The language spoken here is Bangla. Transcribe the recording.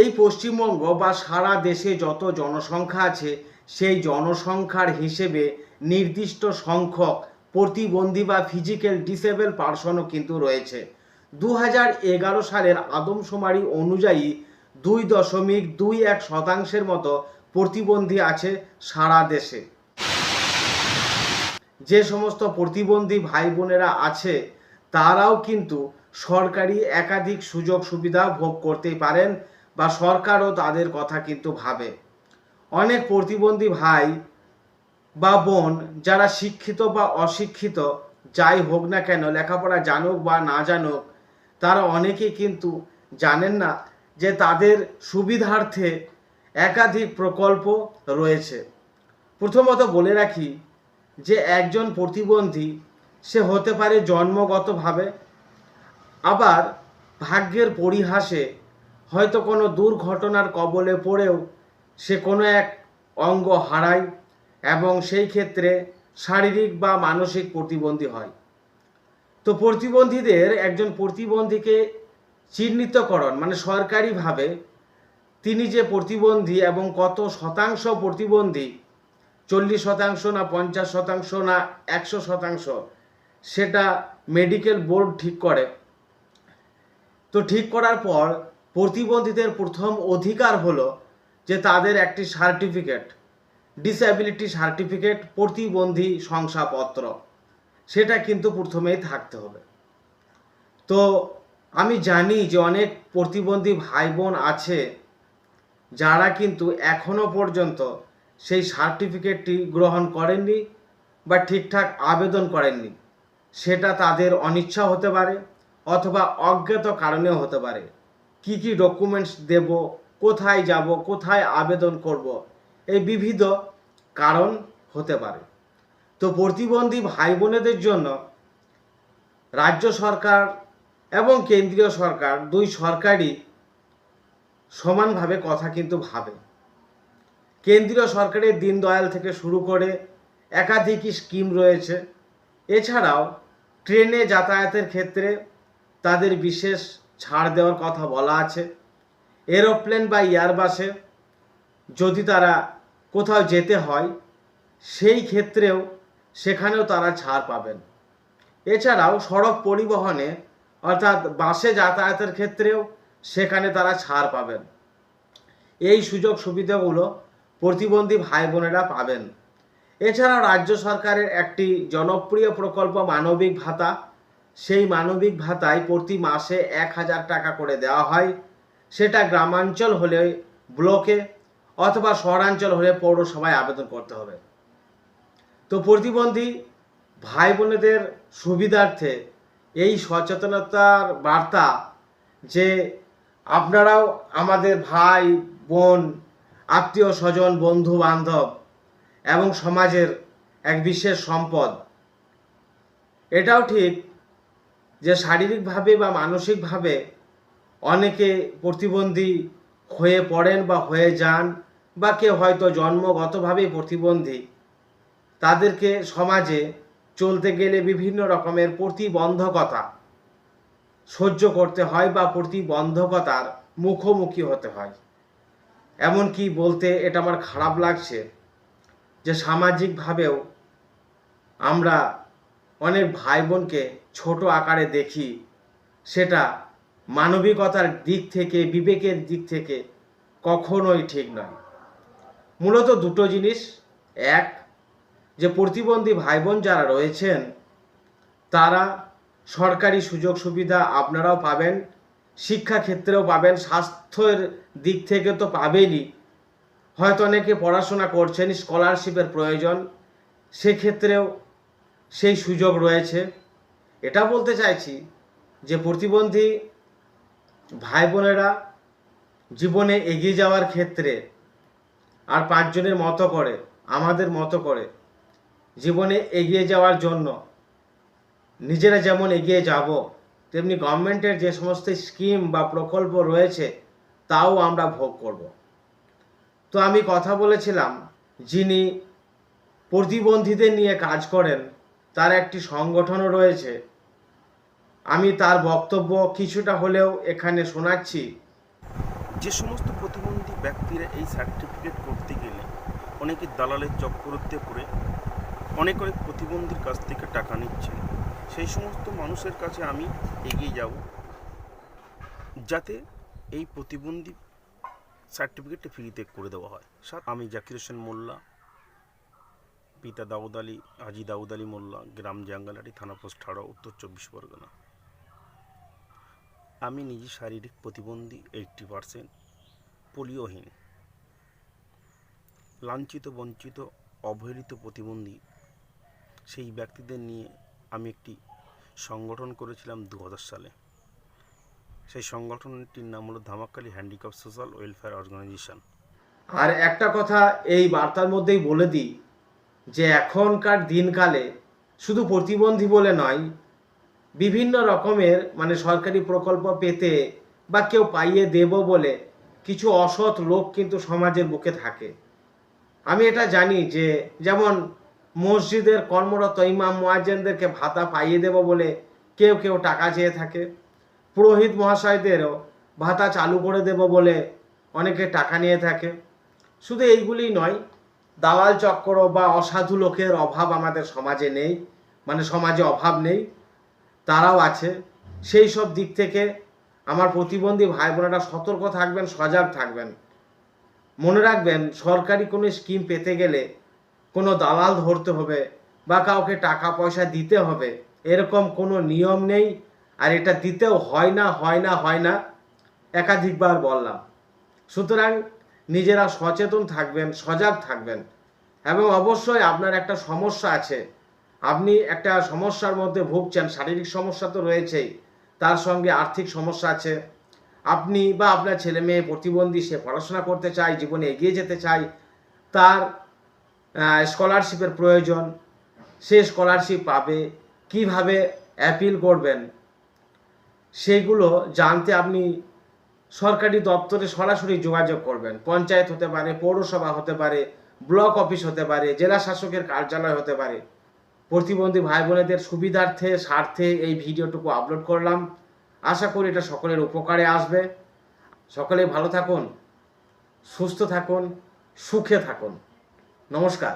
এই পশ্চিমবঙ্গ বা সারা দেশে যত জনসংখ্যা আছে, সেই জনসংখ্যার হিসেবে নির্দিষ্ট সংখ্যক প্রতিবন্ধী বা ফিজিক্যাল ডিসেবল পার্সনও কিন্তু রয়েছে। দু হাজার এগারো সালের আদমশুমারি অনুযায়ী দুই দশমিক দুই এক শতাংশের মতো প্রতিবন্ধী আছে সারা দেশে। যে সমস্ত প্রতিবন্ধী ভাই বোনেরা আছে, তারাও কিন্তু সরকারি একাধিক সুযোগ সুবিধা ভোগ করতেই পারেন বা সরকারও তাদের কথা কিন্তু ভাবে। অনেক প্রতিবন্ধী ভাই বা বোন যারা শিক্ষিত বা অশিক্ষিত, যাই হোক না কেন, লেখাপড়া জানুক বা না জানুক, তারা অনেকেই কিন্তু জানেন না যে তাদের সুবিধার্থে একাধিক প্রকল্প রয়েছে। প্রথমত বলে রাখি যে একজন প্রতিবন্ধী, সে হতে পারে জন্মগতভাবে, আবার ভাগ্যের পরিহাসে হয়তো কোনো দুর্ঘটনার কবলে পড়েও সে কোনো এক অঙ্গ হারায় এবং সেই ক্ষেত্রে শারীরিক বা মানসিক প্রতিবন্ধী হয়। তো প্রতিবন্ধীদের একজন প্রতিবন্ধীকে চিহ্নিতকরণ মানে সরকারিভাবে তিনি যে প্রতিবন্ধী এবং কত শতাংশ প্রতিবন্ধী, চল্লিশ শতাংশ না পঞ্চাশ শতাংশ না একশো শতাংশ, সেটা মেডিকেল বোর্ড ঠিক করে। তো ঠিক করার পর প্রতিবন্ধীদের প্রথম অধিকার হলো যে তাদের একটি সার্টিফিকেট ডিসএবিলিটি সার্টিফিকেট প্রতিবন্ধী শংসাপত্র। সেটা কিন্তু প্রথমেই থাকতে হবে। তো আমি জানি যে অনেক প্রতিবন্ধী ভাই বোন আছে যারা কিন্তু এখনও পর্যন্ত সেই সার্টিফিকেটটি গ্রহণ করেননি বা ঠিকঠাক আবেদন করেননি। সেটা তাদের অনিচ্ছা হতে পারে অথবা অজ্ঞাত কারণেও হতে পারে। কি কি ডকুমেন্টস দেব, কোথায় যাব, কোথায় আবেদন করব, এই বিবিধ কারণ হতে পারে। তো প্রতিবন্ধী ভাই বোনেদের জন্য রাজ্য সরকার এবং কেন্দ্রীয় সরকার দুই সরকারই সমানভাবে কথা কিন্তু ভাবে। কেন্দ্রীয় সরকারের দীনদয়াল থেকে শুরু করে একাধিক স্কিম রয়েছে। এছাড়াও ট্রেনে যাতায়াতের ক্ষেত্রে তাদের বিশেষ ছাড় দেওয়ার কথা বলা আছে। এরোপ্লেন বা এয়ারবাসে যদি তারা কোথাও যেতে হয়, সেই ক্ষেত্রেও সেখানেও তারা ছাড় পাবেন। এছাড়াও সড়ক পরিবহনে, অর্থাৎ বাসে যাতায়াতের ক্ষেত্রেও সেখানে তারা ছাড় পাবেন। এই সুযোগ সুবিধাগুলো প্রতিবন্ধী ভাই বোনেরা পাবেন। এছাড়াও রাজ্য সরকারের একটি জনপ্রিয় প্রকল্প মানবিক ভাতা সেই মানবিক ভাতায় প্রতি মাসে এক হাজার টাকা করে দেওয়া হয়। সেটা গ্রামাঞ্চল হলে ব্লকে অথবা শহরাঞ্চল হলে পৌরসভায় আবেদন করতে হবে। তো প্রতিবন্ধী ভাই বোনেদের সুবিধার্থে এই সচেতনতার বার্তা যে আপনারাও আমাদের ভাই, বোন, আত্মীয় স্বজন বন্ধু বান্ধব এবং সমাজের এক বিশেষ সম্পদ। এটাও ঠিক যে শারীরিকভাবে বা মানসিকভাবে অনেকে প্রতিবন্ধী হয়ে পড়েন বা হয়ে যান বা কেউ হয়তো জন্মগতভাবেই প্রতিবন্ধী, তাদেরকে সমাজে চলতে গেলে বিভিন্ন রকমের প্রতিবন্ধকতা সহ্য করতে হয় বা প্রতিবন্ধকতার মুখোমুখি হতে হয়। এমনকি বলতে এটা আমার খারাপ লাগছে যে সামাজিকভাবেও আমরা অনেক ভাই বোনকে ছোট আকারে দেখি, সেটা মানবিকতার দিক থেকে, বিবেকের দিক থেকে কখনোই ঠিক নয়। মূলত দুটো জিনিস। এক, যে প্রতিবন্ধী ভাই বোন যারা রয়েছেন, তারা সরকারি সুযোগ সুবিধা আপনারাও পাবেন শিক্ষাক্ষেত্রেও পাবেন, স্বাস্থ্যের দিক থেকে তো পাবেনই। হয়তো অনেকে পড়াশোনা করছেন স্কলারশিপের প্রয়োজন, সেক্ষেত্রেও সেই সুযোগ রয়েছে। এটা বলতে চাইছি যে প্রতিবন্ধী ভাই বোনেরা জীবনে এগিয়ে যাওয়ার ক্ষেত্রে আর পাঁচজনের মতো করে, আমাদের মতো করে জীবনে এগিয়ে যাওয়ার জন্য নিজেরা যেমন এগিয়ে যাব, তেমনি গভর্নমেন্টের যে সমস্ত স্কিম বা প্রকল্প রয়েছে তাও আমরা ভোগ করব। তো আমি কথা বলেছিলাম, যিনি প্রতিবন্ধীদের নিয়ে কাজ করেন, তার একটি সংগঠনও রয়েছে আমি তার বক্তব্য কিছুটা হলেও এখানে শোনাচ্ছি। যে সমস্ত প্রতিবন্ধী ব্যক্তিরা এই সার্টিফিকেট করতে গেলে অনেকে দালালের চক্করতে পড়ে, অনেক অনেক প্রতিবন্ধীর কাছ থেকে টাকা নিচ্ছেন সেই সমস্ত মানুষের কাছে আমি এগিয়ে যাব যাতে এই প্রতিবন্ধী সার্টিফিকেটটা ফ্রিতে করে দেওয়া হয়। স্যার আমি জাকির হোসেন মোল্লা, পিতা দাউদ আলী, হাজি দাউদ আলী মোল্লা, গ্রাম জাঙ্গালাটি, থানা পোস্ট হাওড়া উত্তর চব্বিশ পরগনা। আমি নিজে শারীরিক প্রতিবন্ধী এইটটি পারসেন্ট পোলিওহীন লাঞ্ছিত, বঞ্চিত, অবহেলিত প্রতিবন্ধী সেই ব্যক্তিদের নিয়ে আমি একটি সংগঠন করেছিলাম দু হাজার সালে। সেই সংগঠনটির নাম হলো Dhamakali handicap social welfare organisation আর একটা কথা এই বার্তার মধ্যেই বলে দিই যে এখনকার দিনকালে শুধু প্রতিবন্ধী বলে নয় বিভিন্ন রকমের মানে সরকারি প্রকল্প পেতে বা কেউ পাইয়ে দেব বলে কিছু অসৎ লোক কিন্তু সমাজের বুকে থাকে। আমি এটা জানি যে যেমন মসজিদের কর্মরত ইমাম মোয়াজ্জেনদেরকে ভাতা পাইয়ে দেব বলে কেউ কেউ টাকা চেয়ে থাকে। পুরোহিত মহাশয়দেরও ভাতা চালু করে দেব বলে অনেকে টাকা নিয়ে থাকে। শুধু এইগুলি নয়, দালাল চক্র বা অসাধু লোকের অভাব আমাদের সমাজে নেই মানে সমাজে অভাব নেই। তারাও আছে। সেই সব দিক থেকে আমার প্রতিবন্ধী ভাই বোনেরা সতর্ক থাকবেন, সজাগ থাকবেন। মনে রাখবেন, সরকারি কোনো স্কিম পেতে গেলে কোনো দালাল ধরতে হবে বা কাউকে টাকা পয়সা দিতে হবে। এরকম কোনো নিয়ম নেই আর এটা দিতেও হয় না হয় না হয় না, একাধিকবার বললাম। সুতরাং নিজেরা সচেতন থাকবেন, সজাগ থাকবেন। এবং অবশ্যই আপনার একটা সমস্যা আছে আপনি একটা সমস্যার মধ্যে ভুগছেন, শারীরিক সমস্যা তো রয়েছেই, তার সঙ্গে আর্থিক সমস্যা আছে। আপনি বা আপনার ছেলে মেয়ে প্রতিবন্ধী, সে পড়াশোনা করতে চায়, জীবনে এগিয়ে যেতে চায়, তার স্কলারশিপের প্রয়োজন, সে স্কলারশিপ পাবে, কীভাবে অ্যাপিল করবেন, সেগুলো জানতে আপনি সরকারি দপ্তরে সরাসরি যোগাযোগ করবেন। পঞ্চায়েত হতে পারে, পৌরসভা হতে পারে, ব্লক অফিস হতে পারে, জেলা শাসকের কার্যালয় হতে পারে। প্রতিবন্ধী ভাই বোনেদের সুবিধার্থে, স্বার্থে এই ভিডিওটুকু আপলোড করলাম। আশা করি এটা সকলের উপকারে আসবে। সকলে ভালো থাকুন, সুস্থ থাকুন, সুখে থাকুন। নমস্কার।